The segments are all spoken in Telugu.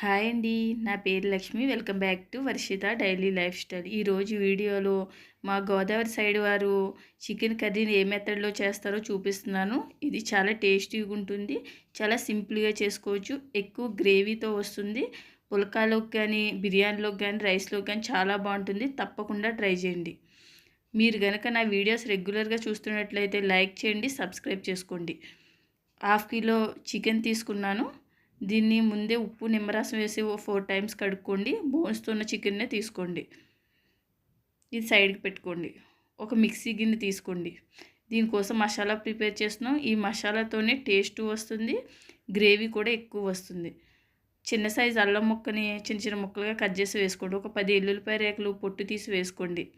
హాయ్ అండి. నా పేరు Lakshmi. Welcome back to Varshitha daily life style. ఈరోజు వీడియోలో మా గోదావరి సైడ్ వారు చికెన్ కర్రీని ఏ మెథడ్లో చేస్తారో చూపిస్తున్నాను. ఇది చాలా టేస్టీగా ఉంటుంది. చాలా సింపుల్గా చేసుకోవచ్చు. ఎక్కువ గ్రేవీతో వస్తుంది. పులకాలోకి కానీ బిర్యానీలోకి కానీ రైస్లోకి కానీ చాలా బాగుంటుంది. తప్పకుండా ట్రై చేయండి. మీరు కనుక నా వీడియోస్ రెగ్యులర్గా చూస్తున్నట్లయితే లైక్ చేయండి సబ్స్క్రైబ్ చేసుకోండి. హాఫ్ కిలో చికెన్ తీసుకున్నాను. దీన్ని ముందే ఉప్పు నిమ్మరసం వేసి ఓ ఫోర్ టైమ్స్ కడుక్కోండి. బోన్స్తో ఉన్న చికెన్నే తీసుకోండి. ఇది సైడ్కి పెట్టుకోండి. ఒక మిక్సీ గిన్నె తీసుకోండి. దీనికోసం మసాలా ప్రిపేర్ చేస్తున్నాం. ఈ మసాలాతోనే టేస్ట్ వస్తుంది. గ్రేవీ కూడా ఎక్కువ వస్తుంది. చిన్న సైజు అల్లం ముక్కని చిన్న చిన్న ముక్కలుగా కట్ చేసి వేసుకోండి. ఒక పది ఎల్లుల్లిపాయ రేకులు పొట్టు తీసి వేసుకోండి.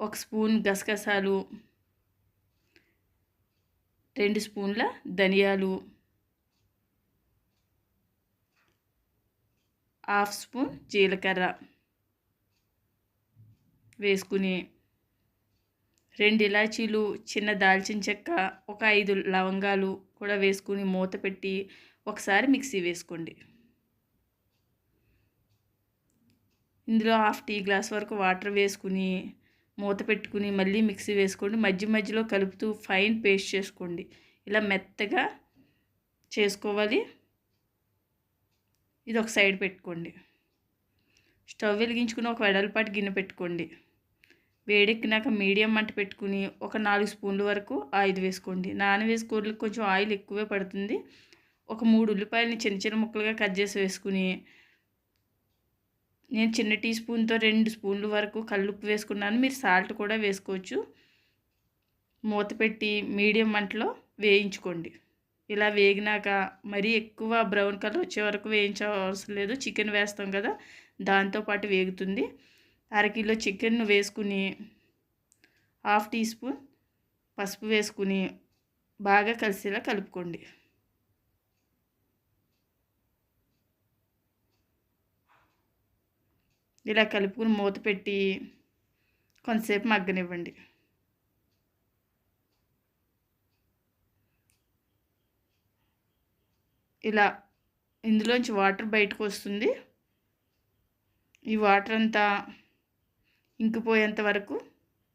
ఒక స్పూన్ గసగసాలు రెండు స్పూన్ల ధనియాలు హాఫ్ స్పూన్ జీలకర్ర వేసుకుని రెండు ఇలాచీలు చిన్న దాల్చిన చెక్క ఒక ఐదు లవంగాలు కూడా వేసుకుని మూత పెట్టి ఒకసారి మిక్సీ వేసుకోండి. ఇందులో హాఫ్ టీ గ్లాస్ వరకు వాటర్ వేసుకుని మూత పెట్టుకుని మళ్ళీ మిక్సీ వేసుకోండి. మధ్య మధ్యలో కలుపుతూ ఫైన్ పేస్ట్ చేసుకోండి. ఇలా మెత్తగా చేసుకోవాలి. ఇది ఒక సైడ్ పెట్టుకోండి. స్టవ్ వెలిగించుకుని ఒక వెడల్పాటి గిన్నె పెట్టుకోండి. వేడెక్కినాక మీడియం మంట పెట్టుకుని ఒక నాలుగు స్పూన్ల వరకు ఆయిల్ వేసుకోండి. నానవేసి కూరలకు కొంచెం ఆయిల్ ఎక్కువే పడుతుంది. ఒక మూడు ఉల్లిపాయలని చిన్న చిన్న ముక్కలుగా కట్ చేసి వేసుకుని నేను చిన్న టీ స్పూన్తో రెండు స్పూన్ల వరకు కల్లుప్పు వేసుకున్నాను. మీరు సాల్ట్ కూడా వేసుకోవచ్చు. మూత పెట్టి మీడియం మంటలో వేయించుకోండి. ఇలా వేగినాక మరీ ఎక్కువ బ్రౌన్ కలర్ వచ్చే వరకు వేయించవలసిన లేదు. చికెన్ వేస్తాం కదా దాంతోపాటు వేగుతుంది. అరకిలో చికెన్ వేసుకుని హాఫ్ టీ స్పూన్ పసుపు వేసుకుని బాగా కలిసేలా కలుపుకోండి. ఇలా కలుపుకుని మూత పెట్టి కొంతసేపు మగ్గనివ్వండి. ఇలా ఇందులోంచి వాటర్ బయటకు వస్తుంది ఈ వాటర్ అంతా ఇంకిపోయేంత వరకు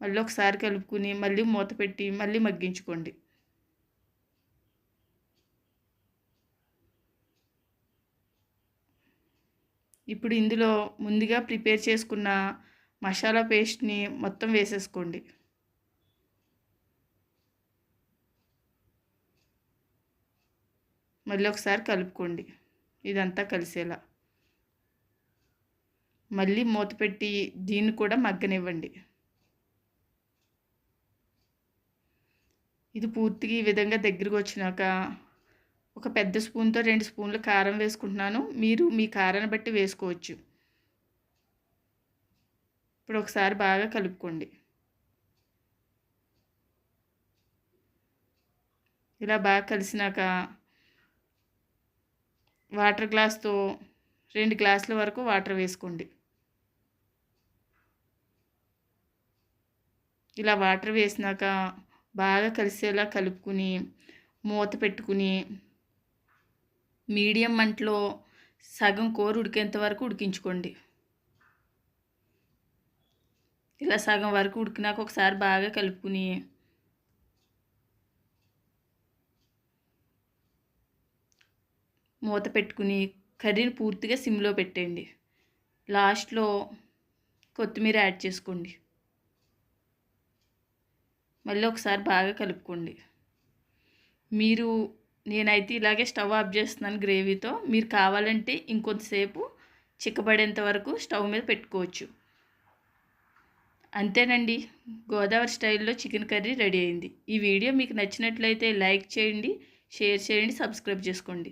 మళ్ళీ ఒకసారి కలుపుకుని మళ్ళీ మూత పెట్టి మళ్ళీ మగ్గించుకోండి. ఇప్పుడు ఇందులో ముందుగా ప్రిపేర్ చేసుకున్న మసాలా పేస్ట్ని మొత్తం వేసేసుకోండి. మళ్ళీ ఒకసారి కలుపుకోండి. ఇదంతా కలిసేలా. మళ్ళీ మూత పెట్టి దీన్ని కూడా మగ్గనివ్వండి. ఇది పూర్తిగా ఈ విధంగా దగ్గరికి వచ్చినాక ఒక పెద్ద స్పూన్తో రెండు స్పూన్లు కారం వేసుకుంటున్నాను. మీరు మీ కారాన్ని బట్టి వేసుకోవచ్చు. ఇప్పుడు ఒకసారి బాగా కలుపుకోండి. ఇలా బాగా కలిసినాక వాటర్ గ్లాస్తో రెండు గ్లాసుల వరకు వాటర్ వేసుకోండి. ఇలా వాటర్ వేసినాక బాగా కలిసేలా కలుపుకుని మూత పెట్టుకుని మీడియం మంటలో సగం కూర ఉడికేంత వరకు ఉడికించుకోండి. ఇలా సగం వరకు ఉడికినాక ఒకసారి బాగా కలుపుకుని మూత పెట్టుకుని కర్రీని పూర్తిగా సిమ్లో పెట్టండి లాస్ట్లో కొత్తిమీర యాడ్ చేసుకోండి. మళ్ళీ ఒకసారి బాగా కలుపుకోండి. మీరు నేనైతే ఇలాగే స్టవ్ ఆఫ్ చేస్తున్నాను గ్రేవీతో. మీరు కావాలంటే ఇంకొంతసేపు చిక్కబడేంత వరకు స్టవ్ మీద పెట్టుకోవచ్చు. అంతేనండి. గోదావరి స్టైల్లో చికెన్ కర్రీ రెడీ అయింది. ఈ వీడియో మీకు నచ్చినట్లయితే లైక్ చేయండి షేర్ చేయండి సబ్స్క్రైబ్ చేసుకోండి.